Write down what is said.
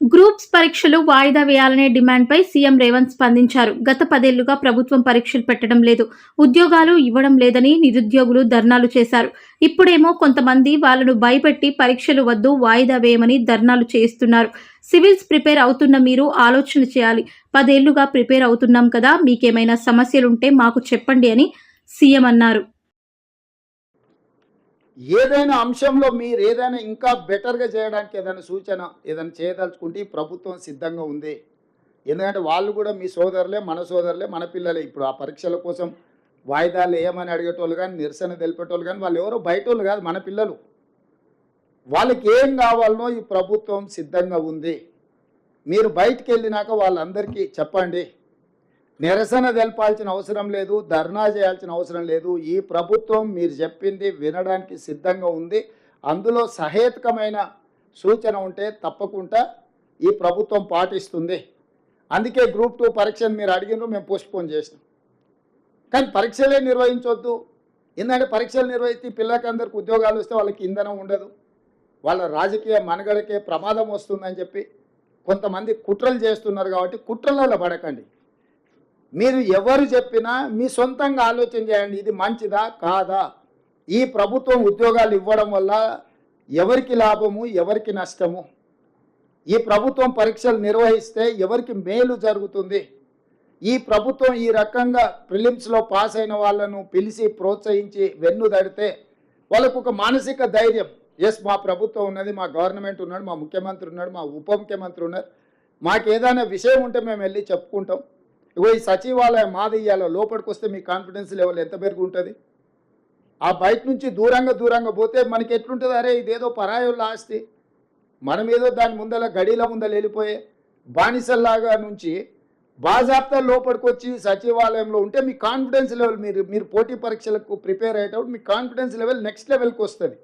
Groups పరీక్షలు వాయిదా వేయాలనే డిమాండ్పై CM Revanth స్పందించారు. గత పదేళ్ళుగా ప్రభుత్వం పరీక్షలు పెట్టడం లేదు. ఉద్యోగాలు ఇవ్వడం లేదని నిరుద్యోగులు ధర్నాలు చేశారు. ఇప్పుడేమో కొంతమంది వాళ్ళను భయపెట్టి పరీక్షలు వద్దు వాయిదా వేయమని ధర్నాలు చేయిస్తున్నారు. సివిల్స్ ప్రిపేర్ అవుతున్న మీరు ఆలోచన చేయాలి. పదేళ్ళుగా ప్రిపేర్ అవుతున్నాం కదా మీకేమైనా సమస్యలుంటే మాకు చెప్పండి అని సీఎం అన్నారు. ఏదైనా అంశంలో మీరు ఏదైనా ఇంకా బెటర్గా చేయడానికి ఏదైనా సూచన ఏదైనా చేయదలుచుకుంటే ఈ ప్రభుత్వం సిద్ధంగా ఉంది. ఎందుకంటే వాళ్ళు కూడా మీ సోదరులే మన సోదరులే మన పిల్లలే. ఇప్పుడు ఆ పరీక్షల కోసం వాయిదాలు ఏమని అడిగేటోళ్ళు కానీ నిరసన తెలిపేటోళ్ళు కానీ వాళ్ళు ఎవరో బయట వాళ్ళు కాదు మన పిల్లలు. వాళ్ళకి ఏం కావాలనో ఈ ప్రభుత్వం సిద్ధంగా ఉంది. మీరు బయటికి వెళ్ళినాక వాళ్ళందరికీ చెప్పండి. నిరసన తెలపాల్సిన అవసరం లేదు ధర్నా చేయాల్సిన అవసరం లేదు. ఈ ప్రభుత్వం మీరు చెప్పింది వినడానికి సిద్ధంగా ఉంది. అందులో సహేతుకమైన సూచన ఉంటే తప్పకుండా ఈ ప్రభుత్వం పాటిస్తుంది. అందుకే గ్రూప్ టూ పరీక్షను మీరు అడిగినారు మేము పోస్ట్పోన్ చేసినాం. కానీ పరీక్షలే నిర్వహించవద్దు ఎందుకంటే పరీక్షలు నిర్వహిస్తే పిల్లలందరికీ ఉద్యోగాలు వస్తే వాళ్ళకి ఇంధనం ఉండదు. వాళ్ళ రాజకీయ మనగడకే ప్రమాదం వస్తుందని చెప్పి కొంతమంది కుట్రలు చేస్తున్నారు కాబట్టి కుట్రలలో పడకండి. మీరు ఎవరు చెప్పినా మీ సొంతంగా ఆలోచన చేయండి ఇది మంచిదా కాదా? ఈ ప్రభుత్వం ఉద్యోగాలు ఇవ్వడం వల్ల ఎవరికి లాభము ఎవరికి నష్టము? ఈ ప్రభుత్వం పరీక్షలు నిర్వహిస్తే ఎవరికి మేలు జరుగుతుంది? ఈ ప్రభుత్వం ఈ రకంగా ప్రిలిమ్స్లో పాస్ అయిన వాళ్ళను పిలిచి ప్రోత్సహించి వెన్ను దడితే వాళ్ళకు ఒక మానసిక ధైర్యం. ఎస్ మా ప్రభుత్వం ఉన్నది మా గవర్నమెంట్ ఉన్నాడు మా ముఖ్యమంత్రి ఉన్నాడు మా ఉప ముఖ్యమంత్రి ఉన్నారు. మాకు ఏదైనా విషయం ఉంటే మేము వెళ్ళి చెప్పుకుంటాం. ఇగో ఈ సచివాలయం మాది ఇయ్యాల లోపలికి వస్తే మీ కాన్ఫిడెన్స్ లెవెల్ ఎంత పెరుగు ఉంటుంది? ఆ బయట నుంచి దూరంగా దూరంగా పోతే మనకి ఎట్లుంటుంది? అరే ఇదేదో పరాయుల ఆస్తి. మనం ఏదో దాని ముందల గడిల ముందల వెళ్ళిపోయే బానిసల్లాగా నుంచి బాజాప్తా లోపలికి వచ్చి సచివాలయంలో ఉంటే మీ కాన్ఫిడెన్స్ లెవెల్ మీరు మీరు పోటీ పరీక్షలకు ప్రిపేర్ అయ్యేటప్పుడు మీ కాన్ఫిడెన్స్ లెవెల్ నెక్స్ట్ లెవెల్కి వస్తుంది.